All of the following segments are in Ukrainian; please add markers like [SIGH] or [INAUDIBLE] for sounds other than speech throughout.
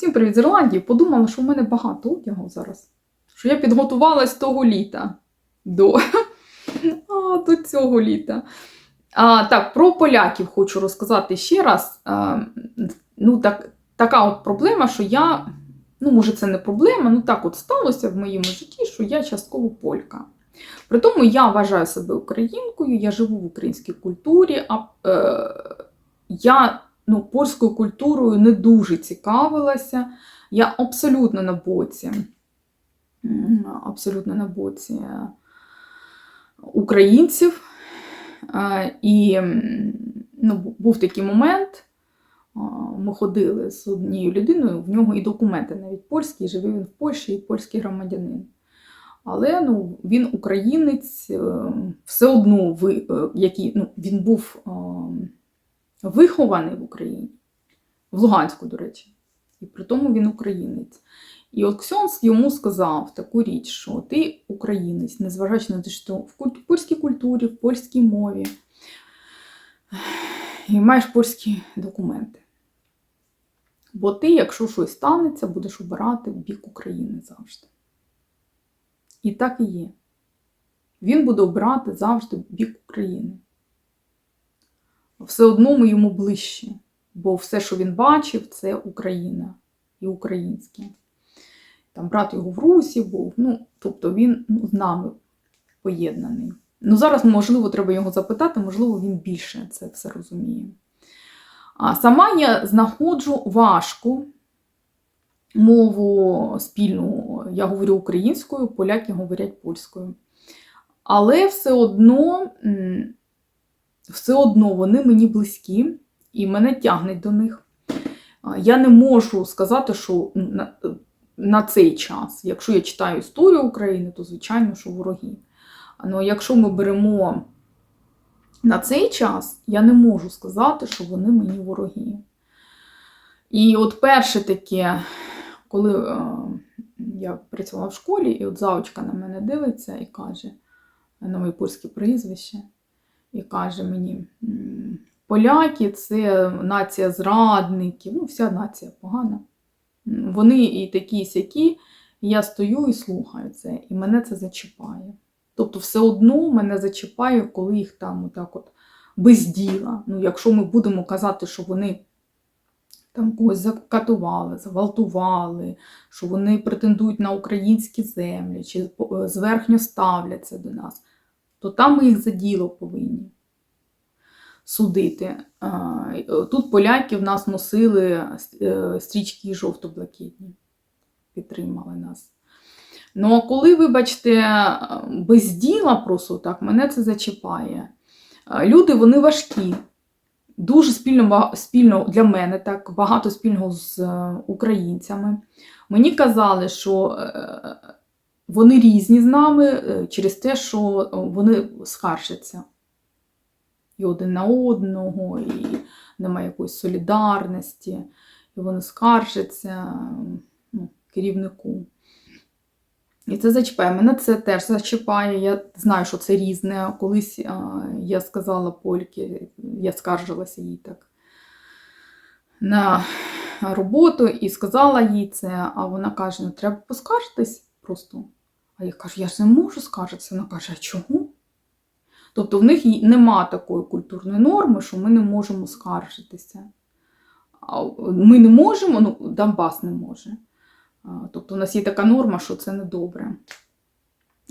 Всім привіт з Ірландії. Подумала, що в мене багато одягу зараз. Що я підготувалась того літа до, [LAUGHS] а, до цього літа. А, так, про поляків хочу розказати ще раз. А, ну, так, така от проблема, що я, ну, може, це не проблема, ну так от сталося в моєму житті, що я частково полька. При тому я вважаю себе українкою, я живу в українській культурі, а е, я ну, польською культурою не дуже цікавилася. Я абсолютно на боці, абсолютно на боці українців. Е, І ну, був такий момент. Ми ходили з однією людиною, в нього і документи навіть польські, живе він в Польщі і польський громадянин. Але ну, він українець, е, все одно е, який, ну, він був е, вихований в Україні, в Луганську, до речі, і при тому він українець. І от Ксьонс йому сказав таку річ, що ти українець, незважаючи на те, що в польській культурі, в польській мові, і маєш польські документи. Бо ти, якщо щось станеться, будеш обирати бік України завжди. І так і є. Він буде обирати завжди бік України. Все одно ми йому ближче, бо все, що він бачив, це Україна і українське. Там брат його в Русі був, ну, тобто він ну, з нами поєднаний. Ну, зараз, можливо, треба його запитати, можливо, він більше це все розуміє. А сама я знаходжу важку мову спільну. Я говорю українською, поляки говорять польською. Але все одно, все одно вони мені близькі і мене тягнуть до них. Я не можу сказати, що на, на цей час, якщо я читаю історію України, то звичайно, що вороги. Але якщо ми беремо на цей час, я не можу сказати, що вони мені вороги. І от перше таке, коли е, я працювала в школі, і от завучка на мене дивиться і каже на моє польське прізвище, і каже мені: поляки це нація зрадників, ну, вся нація погана. Вони і такі, сякі, я стою і слухаю це, і мене це зачіпає. Тобто, все одно мене зачіпає, коли їх там отак от без діла. Ну, якщо ми будемо казати, що вони там когось закатували, зґвалтували, що вони претендують на українські землі, чи зверхньо ставляться до нас, то там ми їх за діло повинні судити. Е, Тут поляки в нас носили е, стрічки жовто-блакитні, підтримали нас. Ну, а коли, вибачте, без діла просто так, мене це зачіпає. Люди вони важкі. Дуже спільно, спільно для мене так багато спільного з е, українцями. Мені казали, що е, вони різні з нами е, через те, що е, вони скаржаться і один на одного, і немає якоїсь солідарності, і вони скаржаться ну, керівнику. І це зачіпає. Мене це теж зачіпає. Я знаю, що це різне. Колись а, я сказала Польки, я скаржилася їй так на роботу і сказала їй це, а вона каже: ну треба поскаржитись просто. А я кажу, я ж не можу скаржитися. Вона каже, а чого? Тобто в них нема такої культурної норми, що ми не можемо скаржитися. Ми не можемо, ну, Донбас не може. Тобто, у нас є така норма, що це недобре.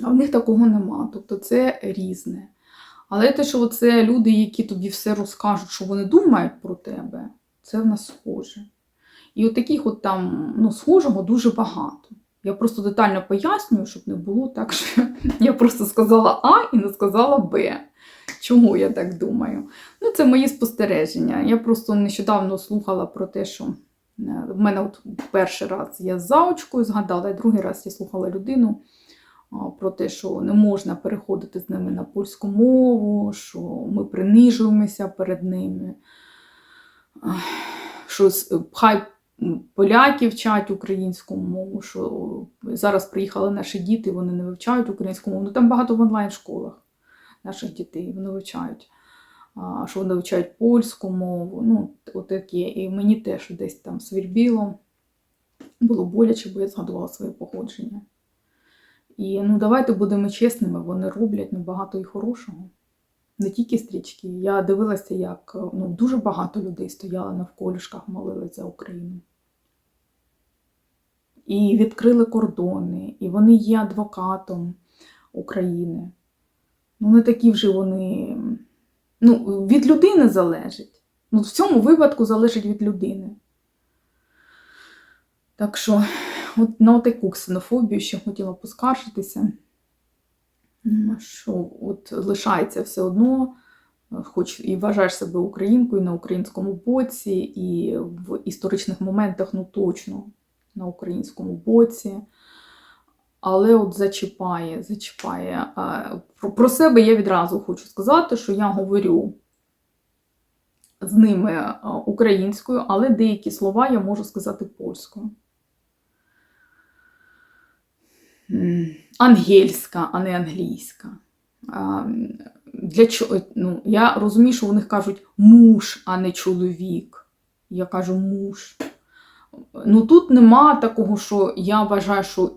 А в них такого нема. Тобто це різне. Але те, що це люди, які тобі все розкажуть, що вони думають про тебе, це в нас схоже. І от таких от там ну, схожого дуже багато. Я просто детально пояснюю, щоб не було так, що [LAUGHS] я просто сказала А і не сказала Б. Чому я так думаю? Ну, це мої спостереження. Я просто нещодавно слухала про те, що е, в мене от перший раз я з заочкою згадала, і другий раз я слухала людину про те, що не можна переходити з ними на польську мову, що ми принижуємося перед ними. Що хай поляки вчать українську мову, що зараз приїхали наші діти, вони не вивчають українську мову. Ну там багато в онлайн-школах наших дітей, вони вивчають. А, Що вони вивчають польську мову, ну, отаке. І мені теж десь там свірбіло. Було боляче, бо я згадувала своє походження. І ну, давайте будемо чесними, вони роблять ну, і хорошого. Не тільки стрічки. Я дивилася, як ну, дуже багато людей стояло навколішках, молились за Україну. І відкрили кордони, і вони є адвокатом України. Ну, не такі вже вони. Ну, від людини залежить. Ну, в цьому випадку залежить від людини. Так що, от на таку ксенофобію ще хотіла поскаржитися, що от лишається все одно, хоч і вважаєш себе українкою на українському боці, і в історичних моментах, ну точно на українському боці. Але от зачіпає, зачіпає. Про, себе я відразу хочу сказати, що я говорю з ними українською, але деякі слова я можу сказати польською. Ангельська, а не англійська. Для чого? Ну, я розумію, що вони кажуть муж, а не чоловік. Я кажу муж. Ну тут нема такого, що я вважаю, що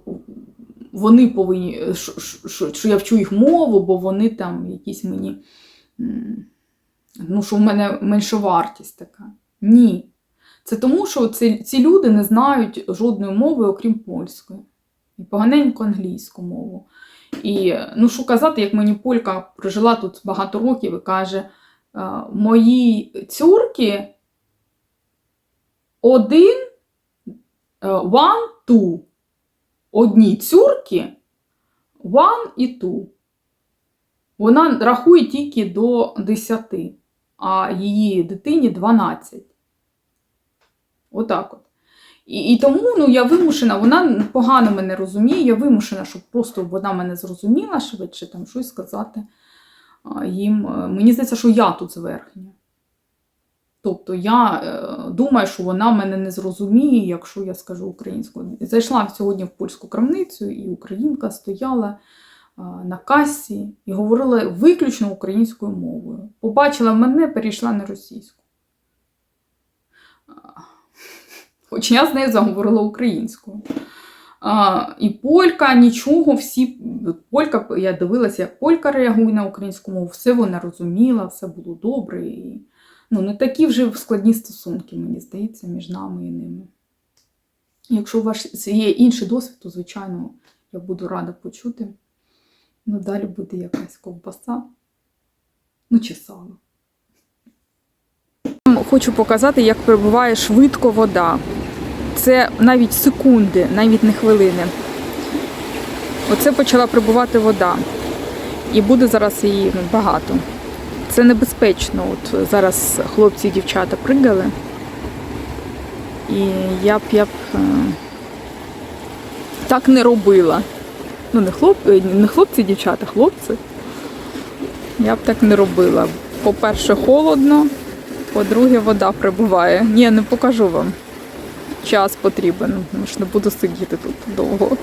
вони повинні, що, що, що я вчу їх мову, бо вони там якісь мені. Ну, що в мене меншовартість така. Ні. Це тому, що ці, ці люди не знають жодної мови, окрім польської. І поганенько англійську мову. І ну, що казати, як мені полька прожила тут багато років і каже: «Е, мої цюрки один, one, two. Одні цюрки, one і two. Вона рахує тільки до 10, а її дитині 12. Отак от. І, і тому ну, я вимушена, вона погано мене розуміє, я вимушена, щоб просто вона мене зрозуміла швидше там щось сказати їм. Е, Мені здається, що я тут зверхня. Тобто я е, думаю, що вона мене не зрозуміє, якщо я скажу українською. Зайшла сьогодні в польську крамницю, і українка стояла а, на касі і говорила виключно українською мовою. Побачила мене, перейшла на російську. Хоч я з нею заговорила українською. А, і полька, нічого, всі. Полька, я дивилася, як полька реагує на українську мову, все вона розуміла, все було добре. І, ну, не такі вже складні стосунки, мені здається, між нами і ними. Якщо у вас є інший досвід, то, звичайно, я буду рада почути. Ну, далі буде якась ковбаса. Ну, чи сало. Хочу показати, як прибуває швидко вода. Це навіть секунди, навіть не хвилини. Оце почала прибувати вода. І буде зараз її ну, багато. Це небезпечно. От зараз хлопці і дівчата пригали. І я б я б е, так не робила. Ну, не, хлоп, е, не хлопці дівчата, хлопці. Я б так не робила. По-перше, холодно, по-друге, вода прибуває. Ні, не покажу вам. Час потрібен, тому що не буду сидіти тут довго.